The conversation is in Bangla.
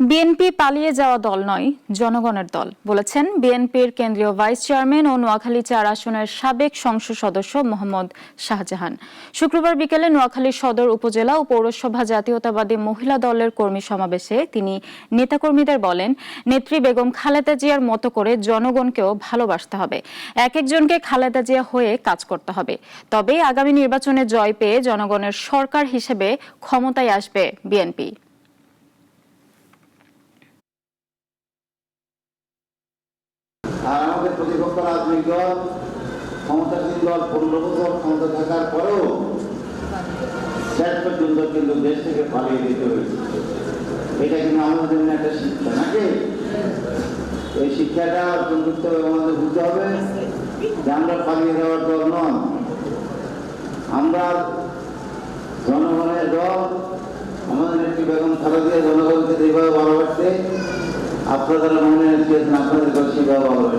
বিএনপি পালিয়ে যাওয়া দল নয়, জনগণের দল, বলেছেন বিএনপির কেন্দ্রীয় ভাইস চেয়ারম্যান ও নোয়াখালী চার আসনের সাবেক সংসদ সদস্য মোহাম্মদ শাহজাহান। শুক্রবার বিকেলে নোয়াখালী সদর উপজেলা ও পৌরসভা জাতীয়তাবাদী মহিলা দলের কর্মী সমাবেশে তিনি নেতাকর্মীদের বলেন, নেত্রী বেগম খালেদা জিয়ার মতো করে জনগণকেও ভালোবাসতে হবে। এক একজনকে খালেদা জিয়া হয়ে কাজ করতে হবে। তবে আগামী নির্বাচনে জয় পেয়ে জনগণের সরকার হিসেবে ক্ষমতায় আসবে বিএনপি। রাজনৈতিক দল ক্ষমতাসীন দল পনেরো বছর ক্ষমতা থাকার পরেও শেষ পর্যন্ত কিন্তু দেশ থেকে পালিয়ে দিতে হয়েছে। এটা কিন্তু আমাদের জন্য একটা শিক্ষা নাকি? এই শিক্ষাটা অর্জন করতে হবে, আমাদের বুঝতে হবে। যে আমরা পালিয়ে দেওয়ার দল নন আমরা জনগণের দল, আমাদের একটি বেগম খালেদিয়া জনগণকে যেভাবে ভালোবাসতে আপনারা মনে রেখেছেন আপনাদের সেভাবে ভালোবাসতে হবে